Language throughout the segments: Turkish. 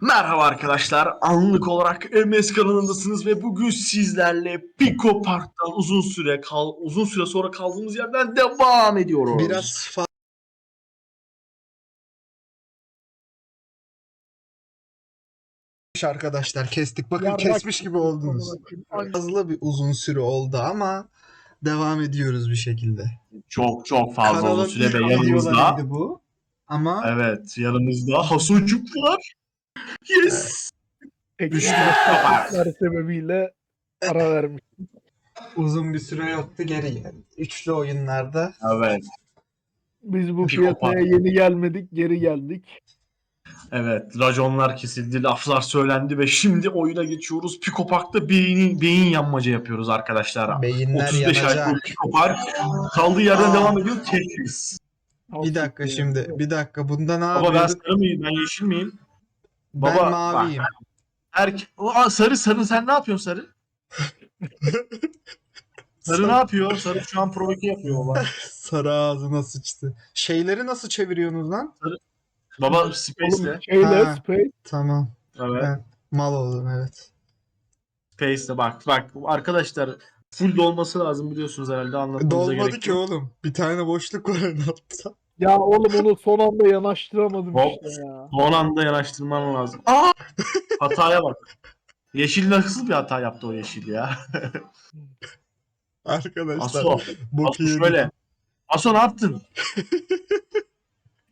Merhaba arkadaşlar. Anlık olarak MS kanalındasınız ve bugün sizlerle Pico Park'tan uzun süre kal uzun süre sonra kaldığımız yerden devam ediyoruz. Biraz fa- arkadaşlar kestik. Bakın Yarrak kesmiş gibi oldunuz. Fazla bir uzun süre oldu ama devam ediyoruz bir şekilde. çok çok fazla uzun süre ve yanımızda bu. Ama evet yanımızda Hasucuk var. Yes. Teknikler sebebiyle ara vermiş. uzun bir süre yoktu geri geldi. Üçlü oyunlarda Evet. Biz bu piyasaya Park. yeni gelmedik, geri geldik. Evet, raconlar kesildi, laflar söylendi ve şimdi oyuna geçiyoruz. Pico Park'ta beyin, beyin yanmaca yapıyoruz arkadaşlar. beyinler 35 ay yanacak. Pico Park kaldığı yerden devam ediyor Tetris. Bir dakika şimdi. Bir dakika. Bunda ne Baba ben yapıyorduk? sarı mıyım? Ben yeşil miyim? Ben Baba, maviyim. Erke... Aa, sarı sarı sen ne yapıyorsun sarı? Sarı ne yapıyor? Sarı şu an provoke yapıyor baba. Sarı ağzına sıçtı. Şeyleri nasıl çeviriyorsunuz lan? Baba Space'le. Oğlum şeyle, Ha. Space. Tamam. Evet. Ben mal oldum evet. Space'le bak bak arkadaşlar full dolması lazım biliyorsunuz herhalde anlatmamıza Dolmadı gerek ki yok. oğlum. Bir tane boşluk var en altta. Ya oğlum onu son anda yanaştıramadım Hop. işte ya. Son anda yanaştırmam lazım. Aa! Hataya bak. Yeşil nasıl bir hata yaptı o yeşil ya? Arkadaşlar. Aso, bok Aso yedik. şöyle. Aso ne yaptın?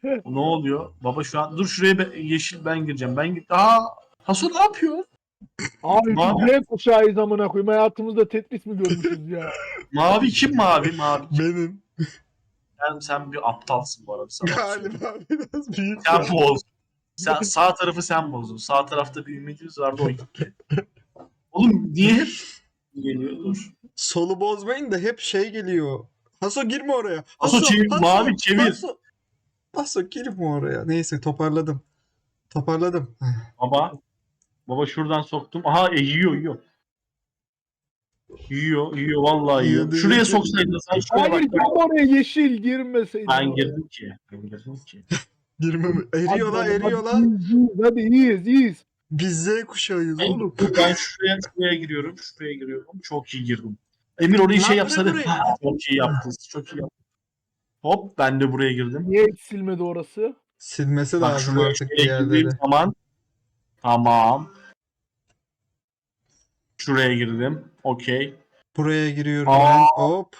ne oluyor? Baba şu an dur şuraya ben- yeşil ben gireceğim. Ben git. Aa! Aso ne yapıyor? Abi Mavi. ne kuşağıyız amına koyayım. Hayatımızda Tetris mi görmüşüz ya? Mavi kim mavi? Mavi. Benim Sen, sen bir aptalsın bu arada. Sana galiba biraz büyük. Sen boz. Sen, sağ tarafı sen bozdun. Sağ tarafta bir ümidimiz vardı o gitti. Oğlum niye hep geliyor? Dur. Solu bozmayın da hep şey geliyor. Haso girme oraya. Haso çevir, mavi çevir. Haso, Haso girme oraya. Neyse toparladım. Toparladım. Baba. Baba şuradan soktum. Aha e, yiyor yiyor. Yiyor yiyor vallahi yiyor. Yedi, Şuraya yedi. soksaydın sen şuraya Hayır bak. girme oraya yeşil girmeseydin. Ben girdim ki. Ben girdim ki. Girme. Eriyor la eriyor la. hadi, iyiyiz, iyiyiz. Biz Z kuşağıyız oğlum. Ben şuraya şuraya giriyorum. Şuraya giriyorum. Çok iyi girdim. Emir orayı Lan şey bre yapsana. Ha, Çok iyi yaptınız. Çok iyi yaptınız. Hop ben de buraya girdim. Niye hiç silmedi orası? Silmesi Bak lazım şuraya artık bir şuraya girdiğim yerleri. zaman tamam. Şuraya girdim. Okey. Buraya giriyorum Aa. ben. Hop.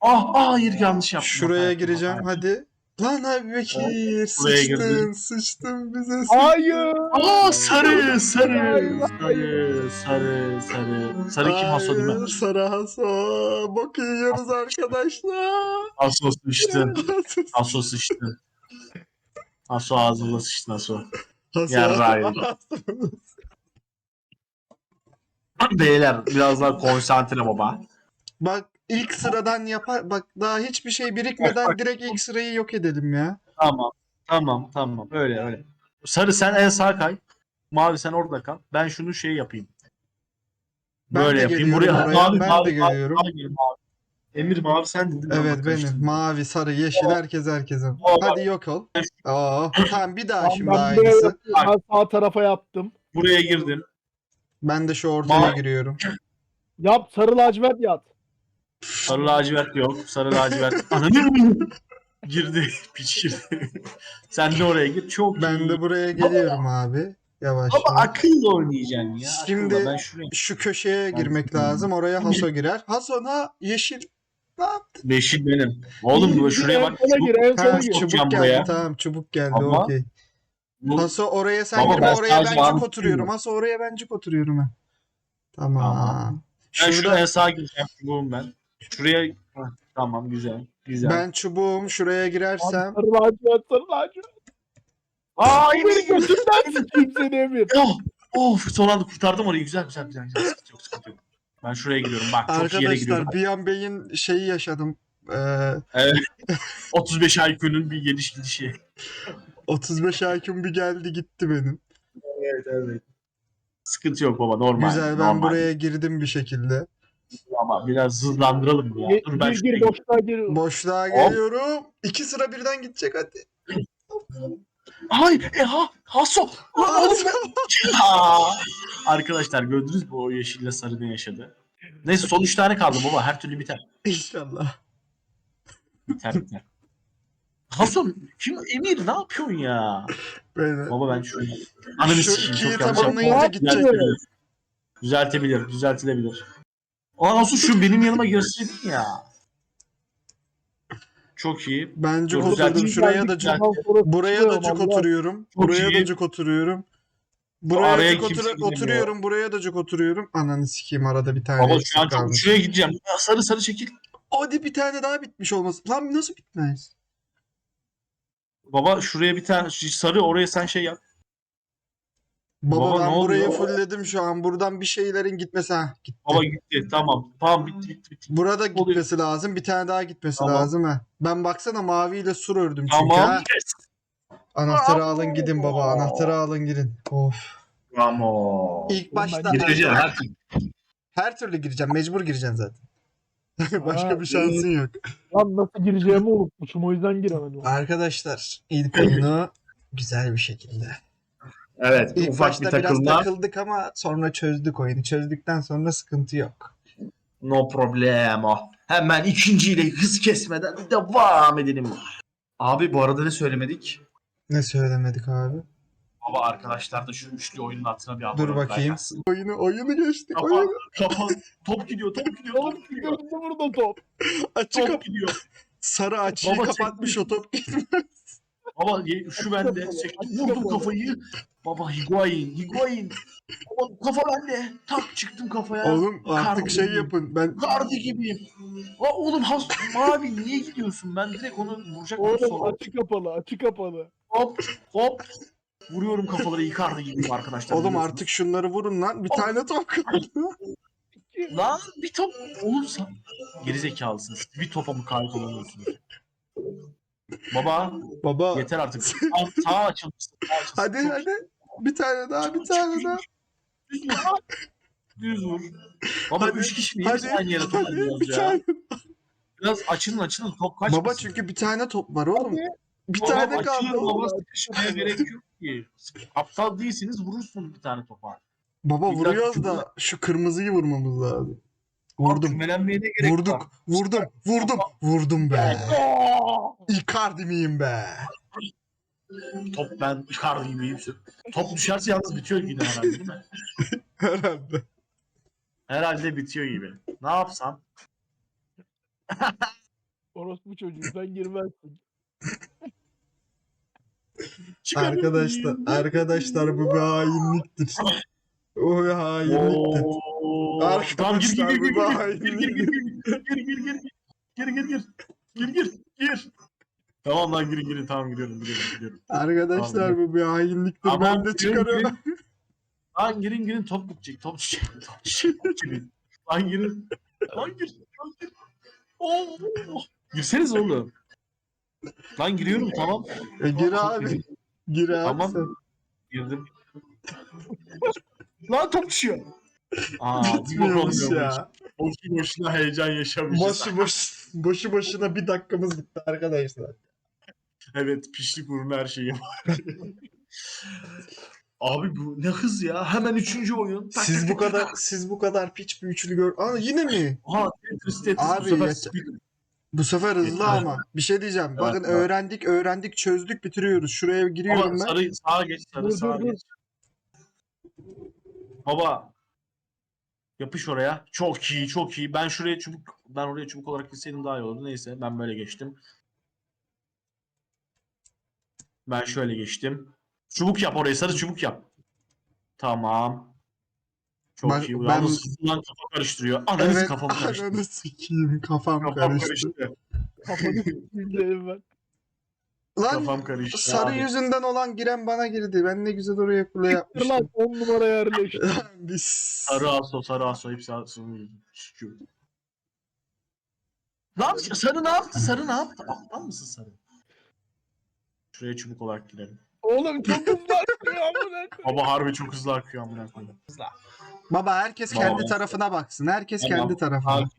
Ah ah hayır yanlış yaptım. Şuraya Hata gireceğim hata hadi. Lan abi Bekir Buraya sıçtın girdim. sıçtın bize sıçtın. Hayır. Aa sarı sarı Hayır, sarı sarı sarı sarı kim Haso değil mi? Hayır, Sarı Haso. Bok yiyoruz arkadaşlar. Haso sıçtı. Haso sıçtı. Haso ağzına sıçtı Haso. Haso. Yarrağıydı. Beyler biraz daha konsantre baba. Bak ilk sıradan yapar. Bak daha hiçbir şey birikmeden direkt ilk sırayı yok edelim ya. Tamam tamam tamam öyle öyle. Sarı sen en sağ kay. Mavi sen orada kal. Ben şunu şey yapayım. Ben Böyle de yapayım. geliyorum Buraya oraya, mavi, ben mavi, de mavi, geliyorum. mavi, mavi. Emir mavi sen dedin. Evet benim. Mavi, sarı, yeşil herkes herkese. Hadi yok ol. Oo. Tamam bir daha şimdi ben, böyle aynısı. ben sağ tarafa yaptım. Buraya girdim. Ben de şu ortaya giriyorum. Yap sarı lacivert yat. Sarı lacivert yok. Sarı lacivert. Ananı girdi. Piç girdi. sen de oraya gir. Çok Ben iyi. de buraya geliyorum abi. Yavaş. Ama yavaş. akıllı oynayacaksın ya. Şimdi- ben şuraya. Şu köşeye girmek lazım. Oraya Haso girer. Haso ha yeşil. Ne yaptın? Beşik benim. Oğlum bu şuraya en bak. gir en Ha, gir. Çubuk- çubuk geldi. buraya. Tamam çubuk geldi. Ama- Okey. Haso oraya sen Baba, girme. ben Oraya sadece ben cuk oturuyorum. Haso oraya ben cuk oturuyorum ben. Tamam. Tamam. Ben Şurada şuraya sağa gireceğim. Çubuğum ben. Şuraya tamam güzel. Güzel. ben çubuğum şuraya girersem sarı lacivert. Aa Emir götünden sikeyim seni Emir. Oh, of son anda kurtardım orayı. Güzel güzel güzel. güzel. Sıkıntı yok sıkıntı yok. Ben şuraya gidiyorum. Bak çok iyi yere gidiyorum. arkadaşlar bir an beyin şeyi yaşadım. Ee, 35 IQ'nun bir geliş gidişi. 35 IQ'm bir geldi gitti benim. Evet evet. Sıkıntı yok baba normal. Güzel ben normal. buraya girdim bir şekilde. Ama biraz hızlandıralım ya. Dur ben gir, gir boşluğa gir. Boşluğa Hop. geliyorum. İki sıra birden gidecek hadi. Hayır. E ha. Haso. Arkadaşlar gördünüz mü o yeşille sarı ne yaşadı? Neyse son 3 tane kaldı baba. Her türlü biter. İnşallah. Biter biter. Hasan kim Emir ne yapıyorsun ya? Böyle. Baba ben şu ananı Şu sikeyim ikiyi çok yanlış tamamlayınca yaptım. gidecek. Düzeltebilir. Düzeltebilir, düzeltilebilir. Aa nasıl şu benim yanıma girseydin ya. Çok iyi. Ben cuk Dur, oturdum. düzelteyim. Şuraya da cuk. Buraya da cuk oturuyorum. Çok Buraya da iyi. cuk oturuyorum. araya Buraya cuk kimse otur- giremiyor. oturuyorum. Buraya da cuk oturuyorum. Ananı sikeyim arada bir tane Baba eksik şu an çok kalmış. şuraya gideceğim. Ya sarı sarı çekil. Hadi bir tane daha bitmiş olması. Lan nasıl bitmez? Baba şuraya bir tane sarı oraya sen şey yap. Baba, Baba, ben burayı fullledim şu an. Buradan bir şeylerin gitmesi. Ha, gitti. Baba gitti tamam. Tamam bitti bitti bitti. Burada oluyor? gitmesi lazım. Bir tane daha gitmesi Tamam. lazım ha. Ben baksana maviyle sur ördüm çünkü Tamam. ha. Anahtarı alın gidin baba. Anahtarı alın gidin. Of. Tamam. İlk başta Gireceğim her türlü. her türlü gireceğim. Mecbur gireceksin zaten. Başka Ha, bir şansın yok. Lan nasıl gireceğimi unutmuşum o yüzden giremedim. Arkadaşlar ilk oyunu güzel bir şekilde. Evet İlk ufak başta bir biraz takılma. takıldık ama sonra çözdük oyunu. Çözdükten sonra sıkıntı yok. No problemo. Hemen ikinciyle hız kesmeden devam edelim. Abi bu arada ne söylemedik? Ne söylemedik abi? Baba arkadaşlar da şu üçlü oyunun altına bir abone Dur bakayım. Oyunu oyunu geçtik. Kafa, Oyunu. kafa, top gidiyor, top gidiyor, top gidiyor. gözümde burada top. Açık Top gidiyor. sarı açıyı Baba kapatmış o top. Baba ye- şu bende. Vurdum kafayı. Baba Higuain, Higuain. Baba kafa bende. Tak çıktım kafaya. Oğlum artık Kargo şey gibi. yapın. Ben Gardi gibiyim. Aa, oğlum has mavi niye gidiyorsun? Ben direkt onu vuracak Oğlum sonra. açı kapalı açı kapalı. Hop hop. Vuruyorum kafaları Icardi gibiyim arkadaşlar. oğlum biliyorsunuz. artık şunları vurun lan. Bir tane top kaldı. Lan bir top olursa geri zekalısınız. Bir topa mukayyet olamıyorsunuz. Baba Baba yeter artık. Sağ, sağ açılmışsın. Sağ açılmışsın. hadi Çok- hadi. Bir tane daha bir tane daha. Düz vur. Baba Hadi, üç kişi miyiz? Hadi Aynı yere top hadi ya. tane. Biraz açılın açılın top kaçmasın. Baba çünkü bir tane top var oğlum. Hadi. Bir Baba, tane kaldı. Baba sıkışmaya gerek yok. Aptal değilsiniz vurursunuz bir tane topa. Baba Bir vuruyoruz da şu kırmızıyı vurmamız lazım. Vurdum. Gerek var? Vurduk. Vurdum. Vurdum. Vurdum be. Icardi miyim be? Top ben Icardi gibiyim. Top düşerse yalnız bitiyor yine herhalde değil mi? Herhalde. Herhalde bitiyor gibi. Ne yapsam? Orospu çocuğu sen girmezsin. arkadaşlar, arkadaşlar bu bir hainliktir. O bir hainliktir. Arkadaşlar bu bir hainliktir. Gir gir gir gir. Gir gir gir. Gir gir gir. Tamam lan girin girin tamam gidiyorum gidiyorum gidiyorum. Arkadaşlar tamam, bu bir hainliktir. Aman, ben de çıkarıyorum. Lan girin girin top gidecek. Top gidecek. Top gidecek. Lan girin. Lan girin. Lan girin. Oh. Girseniz oğlum. Lan giriyorum tamam. E, gir abi. Gir abi Tamam. sen. Girdim. Lan top düşüyor. Aa, Bitmiyormuş ya. Boşu boşuna heyecan yaşamışız. Boşu boş, boşu boşuna bir dakikamız gitti arkadaşlar. Evet pişlik uğruna her şeyi var. Abi bu ne hız ya. Hemen üçüncü oyun. Tak, Siz tak, bu tak, kadar tak. siz bu kadar piç bir üçlü gör. Aa yine mi? Aha Tetris Tetris Abi, bu sefer. Bu sefer hızlı Yeter. ama. Bir şey diyeceğim. Evet, Bakın evet. öğrendik, öğrendik, çözdük, bitiriyoruz. Şuraya giriyorum Baba ben. sarı sağa geç sarı Dur, sağa dur, dur. geç. Baba yapış oraya. Çok iyi çok iyi. Ben şuraya çubuk ben oraya çubuk olarak gitseydim daha iyi olurdu. Neyse ben böyle geçtim. Ben şöyle geçtim. Çubuk yap oraya sarı çubuk yap. Tamam. Çok Ben- iyi. ben- Yalnız hızlan kafa karıştırıyor. Ananızı Evet, kafamı karıştırıyor. ananı sikeyim. Kafam, Kafam karıştı. karıştı. Kafanı s**eyim ben. Lan Kafam karıştı. sarı abi. yüzünden olan giren bana girdi. Ben ne güzel oraya kule yapmıştım. lan 10 numara yerleşti. Biz... Sarı aso, sarı aso hepsi aso. Şükür. Lan sarı ne yaptı? Sarı ne yaptı? Aptal mısın sarı? Şuraya çubuk olarak girelim. Oğlum çok hızlı akıyor amına koyayım. Baba harbi çok hızlı akıyor amına koyayım. Hızlı. Baba herkes Tamam. kendi tarafına baksın. Herkes Tamam. kendi tarafına. Sakin.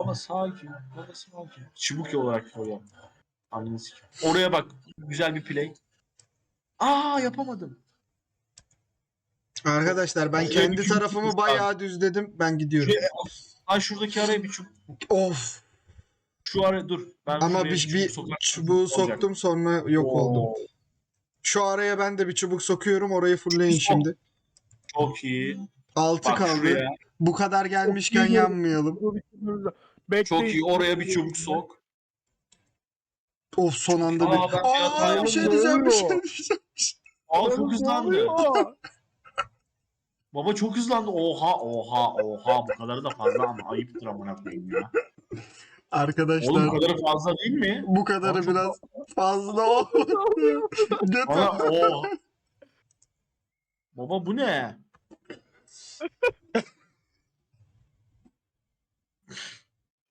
Baba sakin. Baba sakin. Çubuk olarak koyalım. Anladın sikim. Oraya bak. Güzel bir play. Aa yapamadım. Arkadaşlar ben Şöyle kendi bir tarafımı çubuk bayağı düzledim. Ben gidiyorum. Şuraya- Ay şuradaki araya bir çubuk. Of. Şu araya dur. Ben Ama şuraya bir, çubuk bir sokar- çubuğu olacak. soktum sonra yok oldum. Şu araya ben de bir çubuk sokuyorum. Orayı fullleyin şimdi. Çok iyi. 6 Bak kaldı. şuraya. Bu kadar gelmişken yanmayalım. Bekleyin. Çok iyi. Oraya bir çubuk sok. Of son anda Aa, bir. ben bir hata Aa bir yaptım. şey diyeceğim bir şey diyeceğim. Aa çok hızlandı. Baba çok hızlandı. Oha oha oha. Bu kadarı da fazla ama ayıptır amına koyayım ya. Arkadaşlar Oğlum bu kadarı fazla değil mi? bu kadarı çok biraz fazla oldu. Göt Bana o. Baba bu ne?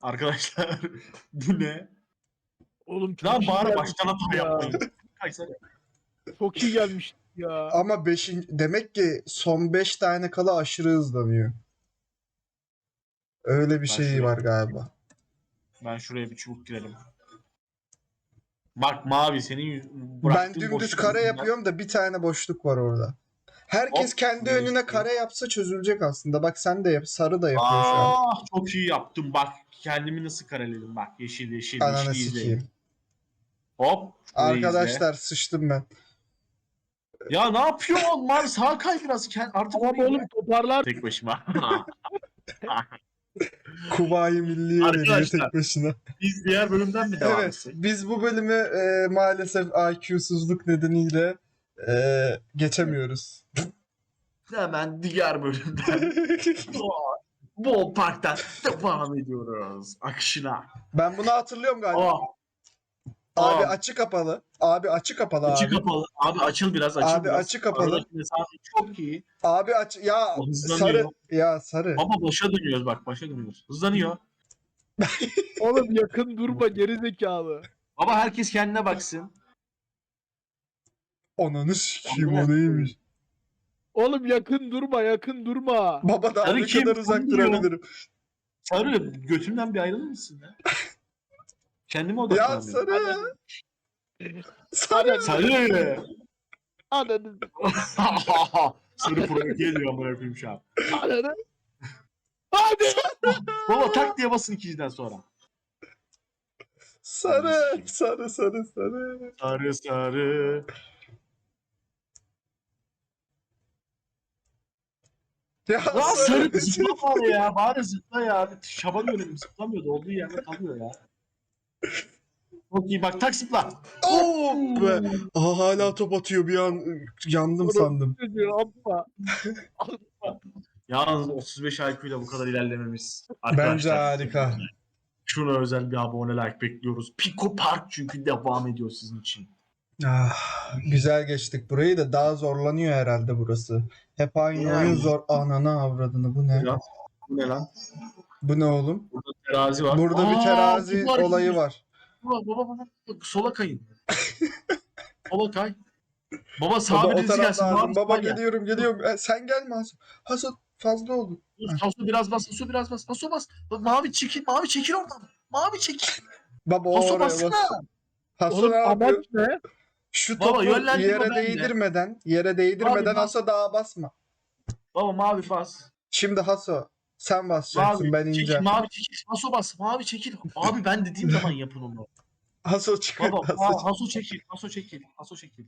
Arkadaşlar bu ne? Oğlum çok Lan iyi bari gelmiş baştan hata ya. yapmayın. Kayseri. Çok iyi gelmiş ya. Ama 5. demek ki son 5 tane kala aşırı hızlanıyor. Öyle bir şey var galiba. Ben şuraya bir çubuk girelim. Bak mavi senin Ben dümdüz kare yüzünden- yapıyorum da bir tane boşluk var orada. Herkes Hop, kendi önüne işte. kare yapsa çözülecek aslında. Bak sen de yap. Sarı da yapıyor şu an. Ah çok iyi yaptım bak. Kendimi nasıl kareledim bak. Yeşil yeşil Ananı yeşil izleyin. Hop. şurayı izle. Arkadaşlar sıçtım ben. Ya ne yapıyorsun? Mavi sağ kay biraz. Kend- Artık oğlum toparlar. Tek başıma. Kuvayi Milliye veriyor Arkadaşlar, tek başına. Biz diğer bölümden mi devam Evet. etsek? Biz bu bölümü e, maalesef IQ'suzluk nedeniyle e, geçemiyoruz. Hemen diğer bölümden. Bol Park'tan devam ediyoruz. Akışına. ben bunu hatırlıyorum galiba. Aa, Abi aa. açı kapalı. Abi açı kapalı açık abi. kapalı. Abi açıl biraz açıl Abi biraz. açık kapalı. Aradaki mesafe çok iyi. Abi aç ya hızlanıyor. sarı ya sarı. Ama başa dönüyoruz bak başa dönüyoruz. Hızlanıyor. Oğlum yakın durma geri zekalı. Baba herkes kendine baksın. Ananı sikeyim o neymiş. Oğlum yakın durma yakın durma. Baba daha Sarı ne kim? kadar uzak Bilmiyorum. durabilirim. Sarı götümden bir ayrılır mısın ya? Kendime Ya odaklanıyorum. sarı. Sarı. Sarı. Ananı. Sarı provoke ediyor amına koyayım şu an. Ananı. Hadi. Baba tak diye basın ikinciden sonra. Sarı. Sarı sarı sarı. Sarı sarı. Ya Lan sarı sarı. zıpla bari ya. Bari zıpla ya. Şaban görelim zıplamıyordu. Olduğu yerde kalıyor ya. Çok iyi bak tak zıpla. Oh be. Aa, hala top atıyor bir an yandım sandım. Yalnız 35 IQ ile bu kadar ilerlememiz. Bence Arkadaşlar, harika. Şuna özel bir abone like bekliyoruz. Pico Park çünkü devam ediyor sizin için. Ah, güzel geçtik burayı da daha zorlanıyor herhalde burası. Hep aynı Yani. oyun zor. Ananı avradını bu ne? Ya, bu ne lan? Bu ne oğlum? Burada terazi var. Burada bir Aa, terazi bu var, olayı var. Baba baba baba. Sola kayın. Sola kay. Baba Baba o birisi taraf gelsin. lazım. Baba, Baba gel. geliyorum geliyorum. E, sen gelme Hasan. Hasan fazla oldu. Hasu biraz bas. Hasu biraz bas. Hasu bas. Mavi çekil. Mavi çekil oradan. Mavi çekil. Baba o Hasu oraya bas. Hasan Oğlum ne yapıyor? ne? Şu Baba, topu yönlendirme yere değdirmeden, yere değdirmeden. Haso daha basma. Baba mavi bas. Şimdi Haso sen basacaksın Mavi ben çekil. ineceğim. Mavi çekil. Hasu bas. Mavi çekil. Abi ben dediğim zaman yapın onu. Haso çık. Baba Haso, aa, Hasu çekil. Hasu çekil. Hasu çekil.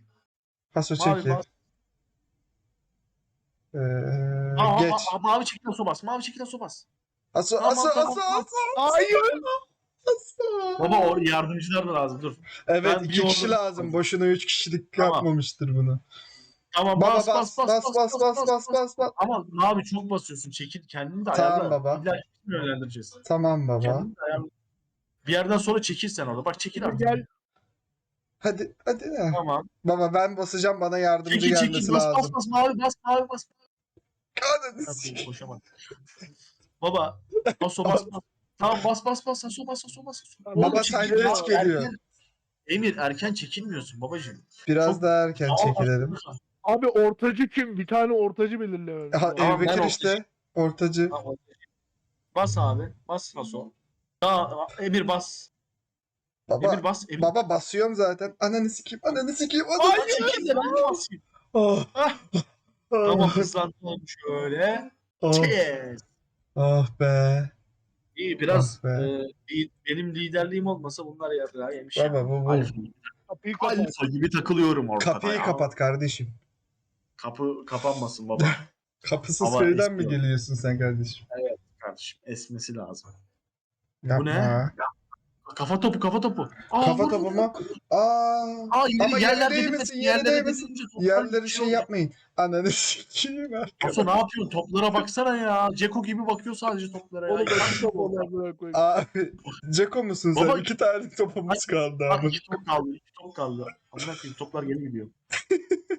Haso Mavi çekil. bas. Ee, Aa, geç. aa, mavi çekil Hasu bas. Mavi çekil Hasu bas. Haso, Tamam, Haso, tamam, Haso, tamam. Haso, Hayır. Haso. Baba o yardımcılar da lazım. Dur. Evet Ben bir iki kişi orada- lazım. Boşuna üç kişilik Tamam. yapmamıştır bunu. Tamam Baba bas bas bas bas bas bas bas bas bas. Ama mavi çok basıyorsun. Çekil kendini de Tamam ayarla. baba. İlla kimi yönlendireceğiz. Tamam baba. Kendini de ayarla. Bir yerden sonra çekil sen orada. Bak çekil artık. Gel. Hadi hadi ne? Tamam. Baba ben basacağım bana yardımcı Çekil gelmesi çekil. Bas bas lazım. bas. Mavi bas. Mavi bas. Ananı koşamadım. Baba. Aso bas bas. Tamam bas bas bas. Aso bas. Aso bas. Aso. Baba, Oğlum, sen çekil. geç geliyor. erken- Emir erken çekilmiyorsun babacığım. Biraz Çok- daha erken Aa, çekilelim. Abi ortacı kim? Bir tane ortacı belirlememiz. Ha, lazım. Tamam, Ebu Bekir ben işte. Ortacı. Bas abi. Bas Aso. Daha Emir bas. Baba Emir bas. Emir baba basıyorum zaten. Ananı sikeyim. Ananı sikeyim. Ay, Ananı çekil de ben de basayım. Ah. Ah. Tamam hızlantalım şöyle. Ah. Yes. Ah be. İyi biraz Ah be. e, li- benim liderliğim olmasa bunlar ya yemiş. Baba bu bu. Alfa, Kapıyı kapat. alfa gibi takılıyorum ortada. Kapıyı ya. kapat kardeşim. Kapı kapanmasın baba Kapısız Ama köyden mi istiyorum. geliyorsun sen kardeşim? kardeşim. Esmesi lazım. Yapma. ne? Kafa topu kafa topu. Aa, Kafa vur, topu vur, mu? vur. Aa. Aa Ama yerler dedim, değmesin, yere yerlere değmesin. Yerlere bir şey oluyor. yapmayın. Ananı sikeyim Aso ne yapıyorsun? Toplara baksana ya. Ceko gibi bakıyor sadece toplara ya. Oğlum kapı oldu. onlar bırak koyayım. Abi Ceko musun sen? Baba- İki tane topumuz kaldı Bak abi. iki top kaldı. iki top kaldı. Amına koyayım toplar geri gidiyor.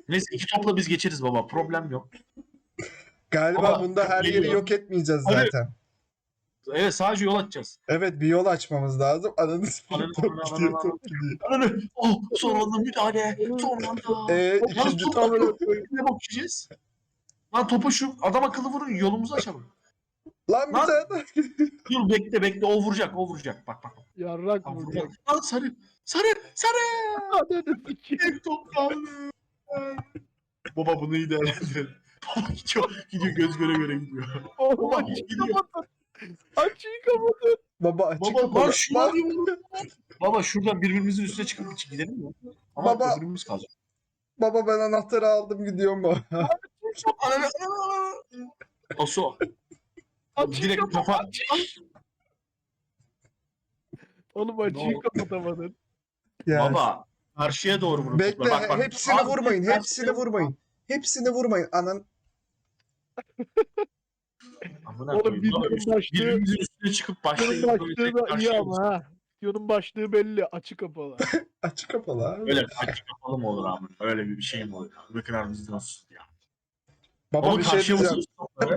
Neyse iki topla biz geçeriz baba. Problem yok. Galiba Ama bunda her yeri geliyor. yok etmeyeceğiz Hadi. zaten. Evet sadece yol açacağız. Evet bir yol açmamız lazım. Ananı sikeyim top gidiyor top gidiyor. Ananı. Oh son anda müdahale. Son anda. Eee ikinci top? Ne bakacağız? Lan topu şu adam akıllı vurun yolumuzu açalım. Lan bir Lan. tane daha. Dur bekle bekle o vuracak o vuracak. Bak bak. bak. Yarrak mı? vuracak. Lan sarı. Sarı. Sarı. Ananı sikeyim. Tek top kaldı. Baba bunu iyi değerlendirelim. Baba gidiyor, gidiyor göz göre göre gidiyor. Baba açıyı gidiyor. Açıyı kapatın. Baba açık Baba Bak, alayım. Baba şuradan birbirimizin üstüne çıkıp gidelim mi? Ama Baba. öbürümüz kalacak. baba ben anahtarı aldım gidiyorum baba. Ananı. Oso. Açıyı Direkt kapat. kafa. Oğlum açıyı kapatamadın. Ya. Baba. Karşıya doğru vurun. Bekle topla. Bak, bak. hepsini Abi, vurmayın. ben- Hepsini vurmayın. Hepsini vurmayın. Anan Amına Oğlum koyayım. Videonun başlığı, Birbirimizin üstüne çıkıp videonun başlayıp başlığı da iyi ama ha. Videonun başlığı belli. Açık kapalı. açık kapalı abi. Öyle açık kapalı mı olur abi? Öyle bir şey mi olur? Kadar bizden olsun ya. Baba Ama bir şey karşıya diyeceğim.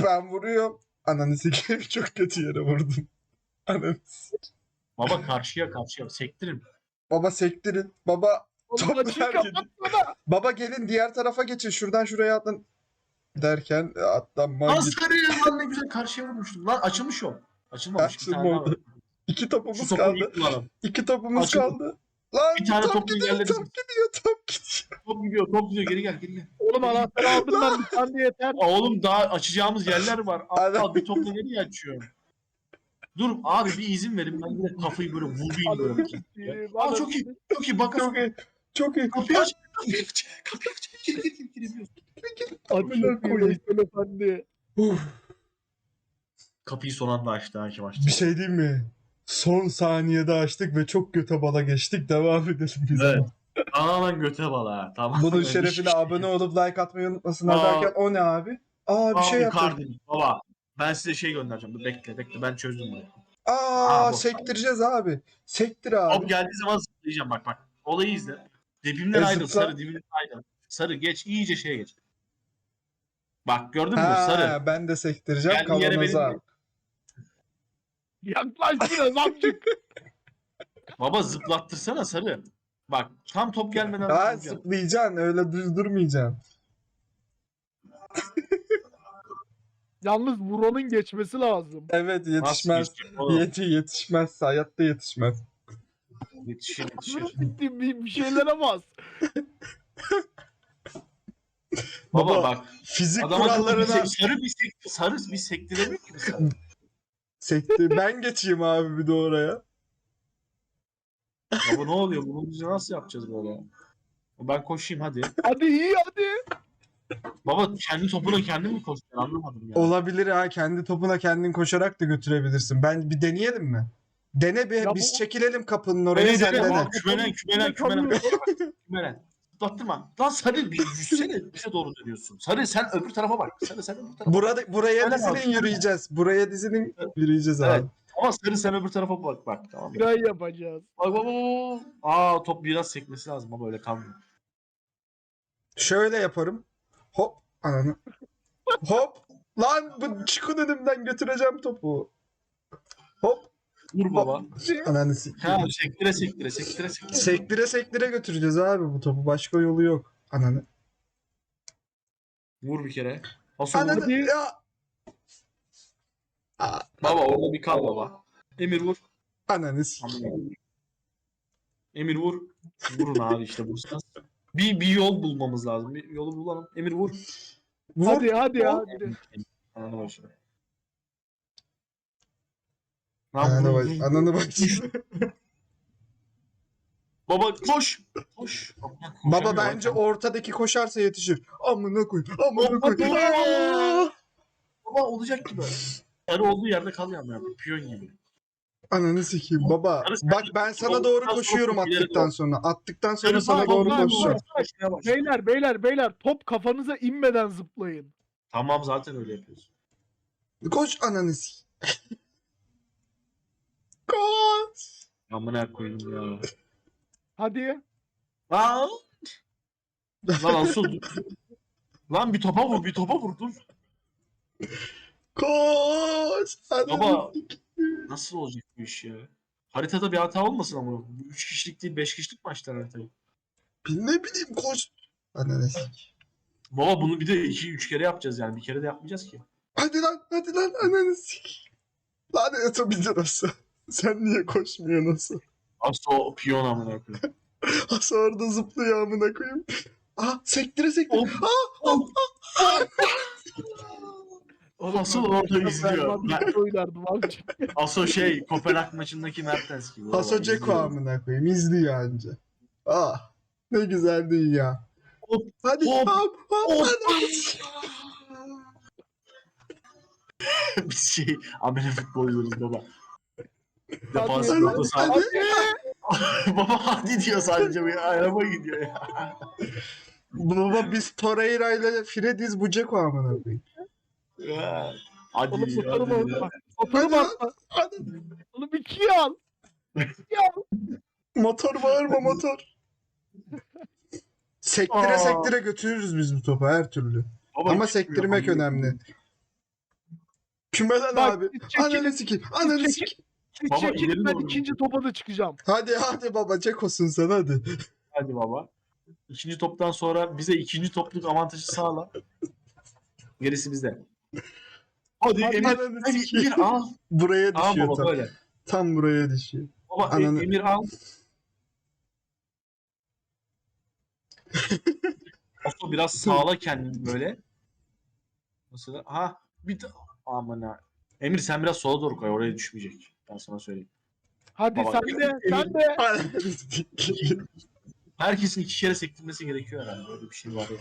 Ben vuruyorum. Ananı sikeyim çok kötü yere vurdum. Ananı sikeyim. Baba karşıya karşıya sektirin. Baba sektirin. Baba Oğlum Top açıyı nerede? kapatsana. baba gelin diğer tarafa geçin. Şuradan şuraya atlan. Derken e, atlanma Lan git. sarı lan ne güzel karşıya vurmuştum. Lan açılmış o. Açılmamış. Bir tane daha var. Açılmadı. İki Şu topumuz topu kaldı. iyi kullanalım. İki topumuz Açıldı. kaldı. Lan Bir tane top topu gidiyor, top gidiyor, top gidiyor. Top gidiyor, top gidiyor. Geri gel, geri gel. Oğlum anahtarı aldım ben. Bir tane yeter. Aa, Oğlum daha açacağımız yerler var. Adam- Aptal bir topla nereye açıyorum? Dur abi bir izin verin. Ben de kafayı böyle vurayım böyle. Aa, çok iyi. Çok iyi. Bak Çok iyi. Çok iyi. Kapıyı aç. Kapıyı aç. Kapıyı aç. Gir gir gir. gir. Amına koyayım. Efendi. Kapıyı son anda açtı hakim açtı. bir şey diyeyim mi? Son saniyede açtık ve çok göte bala geçtik. Devam edelim biz. Evet. lan göte bala. Tamam. Bunun şerefine şey. abone olup like atmayı unutmasınlar Aa. derken o ne abi? Aa bir Aa, şey yaptık. Baba ben size şey göndereceğim. Dur, bekle bekle ben çözdüm bunu. Aa Aa, sektireceğiz abi. Sektir abi. Top geldiği zaman zıplayacağım bak bak. Olayı izle. Dibimden E, zıpla. sarı dibimden ayrıl. Sarı geç iyice şeye geç. Bak gördün mü Ha, sarı. ben de sektireceğim yere kavanoza. benim- Yaklaş biraz amcık. Baba zıplattırsana sarı. Bak tam top gelmeden Ha zıplayacağım. zıplayacaksın öyle düz durmayacaksın. Yalnız Vuran'ın geçmesi lazım. Evet yetişmez. Yeti yetişmez. Hayatta yetişmez. Yetişir yetişir. Bir, bir şeylere bas. Baba, Baba, bak Fizik adam akıllı bir kurallarına sek- sarı bir sekti sarı bir sektiremiyor ki sarı. sekti. Ben geçeyim abi bir de oraya. Baba ne oluyor? Bunu biz nasıl yapacağız böyle? Ben koşayım hadi. Hadi iyi hadi. Baba kendi topuna kendi mi koşuyor? Anlamadım ya. Olabilir ha kendi topuna kendin koşarak da götürebilirsin. Ben bir deneyelim mi? Dene bir Ya biz bu- çekilelim kapının oraya sen dene. dene. Aa, Kümelen kümelen kümelen. Kalıyor. Kümelen. Zıplattırma. Lan Sarı bir yüzsene bize doğru dönüyorsun. Sarı sen öbür tarafa bak. Sarı sen öbür tarafa. Burada buraya Öyle dizinin abi. yürüyeceğiz. Buraya dizinin yürüyeceğiz Evet. abi. Ama Sarı sen öbür tarafa bak bak. Tamam? Fren yapacağız. Bak bak bak, bak. Aa top biraz sekmesi lazım ama öyle kalmıyor. Şöyle yaparım. Hop ananı. Hop. Lan bu çıkın önümden götüreceğim topu. Hop. Vur baba. Ananı sikeyim. Ha sektire sektire sektire sektire. Sektire sektire götüreceğiz abi bu topu. Başka yolu yok. Ananı. Vur bir kere. Vur? Ananı. Ya. Aa, Baba orada bir kal baba. Emir vur. Ananı. Emir vur. Vurun abi işte vursanız. Bir, bir yol bulmamız lazım. Bir yolu bulalım. Emir vur. Vur. Hadi hadi ya. hadi. Ananı başına. Ananı bak. Ananı bak. Baba koş. Koş. Baba, bence ortadaki koşarsa yetişir. Amına koy. Amına koy. baba. Olacak gibi. Sarı olduğu yerde kalıyor ama ya. Piyon gibi. Ananı sikeyim baba. Bak ben sana doğru koşuyorum attıktan sonra. Attıktan sonra sana doğru bak. Beyler beyler beyler top kafanıza inmeden zıplayın. Tamam zaten öyle yapıyoruz. Koş ananı sik. Koş. Amına koyayım ya. Hadi. Lan. Lan asıl. Lan bir topa vur, bir topa vur dur. Koş. Baba. Nasıl olacak bu iş ya? Haritada bir hata olmasın ama. Bu 3 kişilik değil 5 kişilik maçlar haritayı. Ne bileyim koş. Ananı sik. Baba bunu bir de 2-3 kere yapacağız yani. Bir kere de yapmayacağız ki. Hadi lan hadi lan ananı sik. Lan yatabilir nasıl? Sen niye koşmuyorsun nasıl? Asla o piyon amına koyayım. Asa orada zıplıyor amına koyayım. Ah sektire sektire. Of. Ah, ah, Oğlum, Asıl ben- orada izliyor. Ben oynardım abi. Aso şey Kopenhag maçındaki Mertens gibi. Baba, Ceko amına koyayım. İzliyor anca. Ah. Ne güzel dünya. Hop, Hadi hop, hop hop. hop. hadi. Biz şey amele futbol oynuyoruz baba. Hadi, Defans saha. hadi. baba hadi diyor sadece bir araba gidiyor ya. Baba biz Torreira ile Frediz bu Ceko amına koyayım. Ya, Hadi Oğlum ya, motorumu hadi ya. atma. Hadi atma. Hadi. Oğlum ikiye al. İkiye al. Motor bağırma motor. Sektire Aa. sektire götürürüz biz bu topu her türlü. Baba Ama hiç sektirmek bilmiyorum. önemli. Kümelen Bak, abi. çekil. Ananı sikeyim. Ananı sikeyim. Baba, Çekil, ileri ben doğru. ikinci topa da çıkacağım. Hadi hadi baba Ceko'sun sen hadi. Hadi baba. İkinci toptan sonra bize ikinci topluk avantajı sağla. Gerisi bizde. Hadi Hadi, Emir. Ananı Hadi sikeyim. Emir al. Buraya düşüyor baba tam. böyle. Tam buraya düşüyor. Baba e- Ananı- Emir al. Aslında biraz sağla kendini böyle. Mesela ha bir de aman ha. Emir sen biraz sola doğru koy oraya düşmeyecek. Ben sana söyleyeyim. Hadi Baba, sen de sen de. Herkesin iki kere sektirmesi gerekiyor herhalde. Öyle bir şey var ya.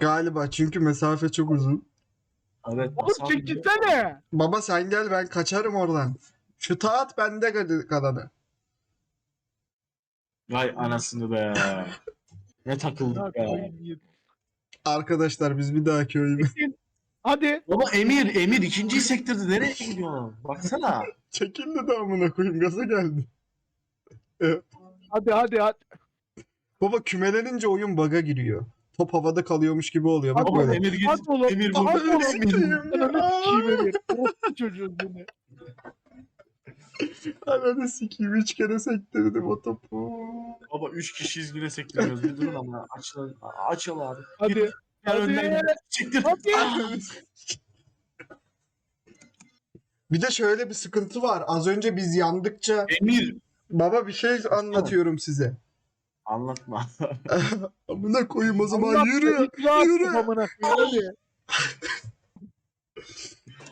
Galiba çünkü mesafe çok uzun. Evet. Oğlum çekilsene. Baba sen gel ben kaçarım oradan. Şu taat bende kalanı. Vay anasını be. Ne Ya takıldık yiğit. Arkadaşlar biz bir dahaki oyunu. Hadi. Baba Emir, Emir ikinciyi sektirdi. Nereye gidiyor? Baksana. çekildi de amına koyayım gaza geldi. Hadi hadi hadi. Baba kümelenince oyun baga giriyor. Top havada kalıyormuş gibi oluyor. Bak Baba böyle. Emir git. Hadi oğlum. Emir Hadi burada. oğlum. sikeyim Emir. Orospu çocuğun seni. Ananı sikeyim üç kere sektirdim o topu. Baba üç kişiyiz yine sektiriyoruz. Bir durun ama açıl, açıl abi. Hadi. Gel Hadi. önden. Hadi. Ananı sikeyim. Bir de şöyle bir sıkıntı var. Az önce biz yandıkça Emir. baba bir şey anlatıyorum size. Anlatma. Amına koyayım o zaman Allah yürü. yürü. et amına koyayım, Hadi.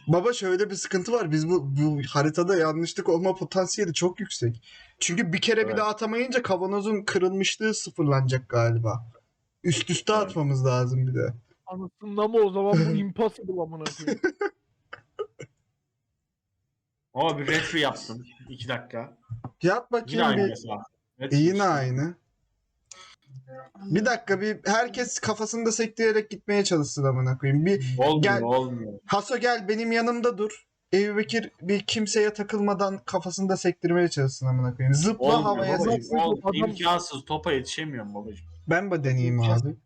Baba şöyle bir sıkıntı var. Biz bu, bu haritada yanlışlık olma potansiyeli çok yüksek. Çünkü bir kere Evet. bile atamayınca kavanozun kırılmışlığı sıfırlanacak galiba. Üst üste atmamız lazım bir de. Anasında mı o zaman bu impossible amına koyayım. Ama bir retro yaptım. İki dakika. Yap Yine bakayım aynı bir. mesela. E yine aynı. Bir dakika bir herkes kafasında sektirerek gitmeye çalışsın amına koyayım. Bir Olmuyor Gel. olmuyor. Haso gel benim yanımda dur. Ebu Bekir bir kimseye takılmadan kafasında sektirmeye çalışsın amına koyayım. Zıpla Olmuyor havaya babacığım. sektir. Ol- Adam- İmkansız. Topa yetişemiyorum babacığım. Ben de deneyeyim abi.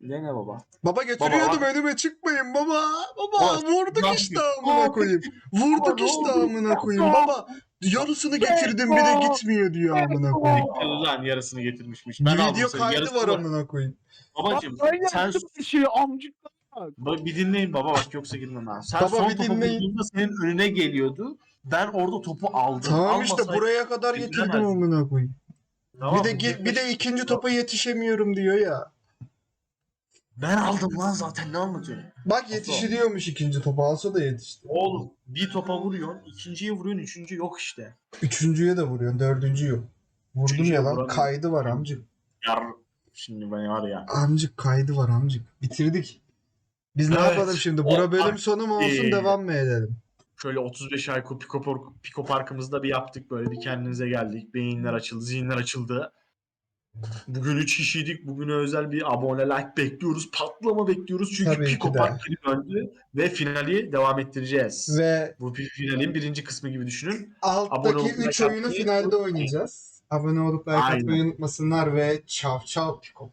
Dene baba. Baba götürüyordum Baba, önüme çıkmayın baba. Baba Baba, vurduk işte amına Aa, koyayım. Vurduk işte amına koyayım. Baba yarısını getirdim bir de gitmiyor diyor amına koyayım. Lan yarısını getirmişmiş. Ben aldım Video kaydı yarısını var amına koyayım. Babacım sen bir şeyi amcıklar. Ba- bir dinleyin baba bak yoksa girmem ha. Sen Baba, son bir topu bulduğunda senin önüne geliyordu. Ben orada topu aldım. Tamam işte Almasaydım- buraya kadar getirdim amına koyayım. Tamam. Bir de gi- bir de ikinci topa yetişemiyorum diyor ya. Ben aldım lan zaten ne anlatıyorsun? Bak yetişiliyormuş ikinci topa. Alsa da yetişti. Oğlum bir topa vuruyorsun, ikinciye vuruyorsun, üçüncü yok işte. Üçüncüye de vuruyorsun. Dördüncü yok. Vurdum Üçüncüye ya lan. vuramıyorum. Kaydı var amcık. Yar şimdi ben var ya. Amcık kaydı var amcık. Bitirdik. Biz ne Evet. yapalım şimdi? O Bura bölüm sonu mu olsun Ee, devam mı edelim? Şöyle 35 Ayko Piko, Parkımızda bir yaptık böyle bir kendinize geldik. Beyinler açıldı, zihinler açıldı. Bugün 3 kişiydik. Bugüne özel bir abone like bekliyoruz. Patlama bekliyoruz. Çünkü Tabii de. Park döndü ve finali devam ettireceğiz. Ve Bu fi- finalin birinci kısmı gibi düşünün. Alttaki olup 3 like oyunu finalde oynayacağız. Abone olup like Aynen. atmayı unutmasınlar ve çav çav Piko